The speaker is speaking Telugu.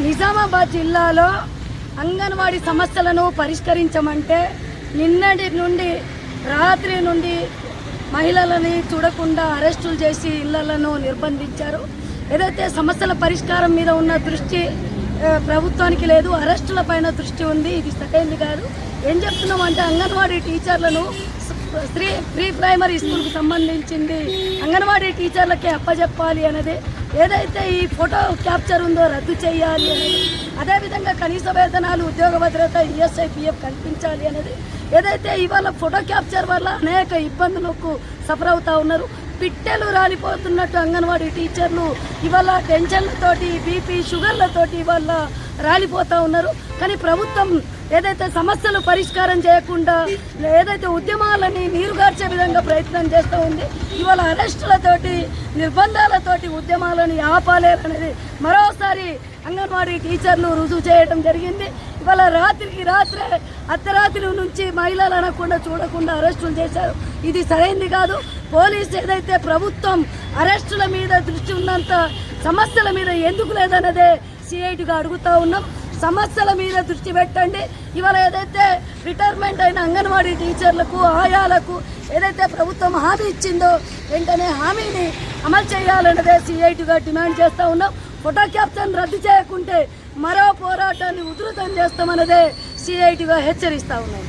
నిజామాబాద్ జిల్లాలో అంగన్వాడీ సమస్యలను పరిష్కరించమంటే నిన్నటి నుండి రాత్రి నుండి మహిళలని చూడకుండా అరెస్టులు చేసి ఇళ్ళను నిర్బంధించారు. ఏదైతే సమస్యల పరిష్కారం మీద ఉన్న దృష్టి ప్రభుత్వానికి లేదు అరెస్టుల పైన దృష్టి ఉంది ఇది సరైనది కాదు. ఏం చెప్తున్నాం అంటే అంగన్వాడీ టీచర్లను శ్రీ ప్రీ ప్రైమరీ స్కూల్కి సంబంధించింది. అంగన్వాడీ టీచర్లకే అప్పచెప్పాలి అనేది ఏదైతే ఈ ఫోటో క్యాప్చర్ ఉందో రద్దు చేయాలి అనేది అదేవిధంగా కనీస వేతనాలు ఉద్యోగ భద్రత ఈఎస్ఐ పిఎఫ్ కల్పించాలి అనేది ఏదైతే ఇవాళ ఫోటో క్యాప్చర్ వల్ల అనేక ఇబ్బందులకు సఫర్ అవుతా ఉన్నారు పిట్టెలు రాలిపోతున్నట్టు అంగన్వాడీ టీచర్లు ఇవాళ టెన్షన్లతోటి బీపీ షుగర్లతోటి ఇవాళ రాలిపోతా ఉన్నారు. కానీ ప్రభుత్వం ఏదైతే సమస్యలు పరిష్కారం చేయకుండా ఏదైతే ఉద్యమాలని నీరుగార్చే విధంగా ప్రయత్నం చేస్తూ ఉంది ఇవాళ అరెస్టులతోటి నిర్బంధాలతోటి ఉద్యమాలని ఆపాలేరనేది మరోసారి అంగన్వాడీ టీచర్లు రుజువు చేయడం జరిగింది. ఇవాళ రాత్రికి రాత్రే అర్ధరాత్రి నుంచి మహిళలు అనకుండా చూడకుండా అరెస్టులు చేశారు. ఇది సరైంది కాదు. పోలీస్ ఏదైతే ప్రభుత్వం అరెస్టుల మీద దృష్టి ఉన్నంత సమస్యల మీద ఎందుకు లేదన్నదే సిఐటిగా అడుగుతా ఉన్నాం. సమస్యల మీద దృష్టి పెట్టండి. ఇవాళ ఏదైతే రిటైర్మెంట్ అయిన అంగన్వాడీ టీచర్లకు ఆయాలకు ఏదైతే ప్రభుత్వం హామీ ఇచ్చిందో వెంటనే హామీని అమలు చేయాలన్నదే సిఐటిగా డిమాండ్ చేస్తూ ఉన్నాం. ఫోటో క్యాప్షన్ రద్దు చేయకుంటే మరో పోరాటాన్ని ఉధృతం చేస్తామన్నదే సిఐటిగా హెచ్చరిస్తూ ఉన్నాం.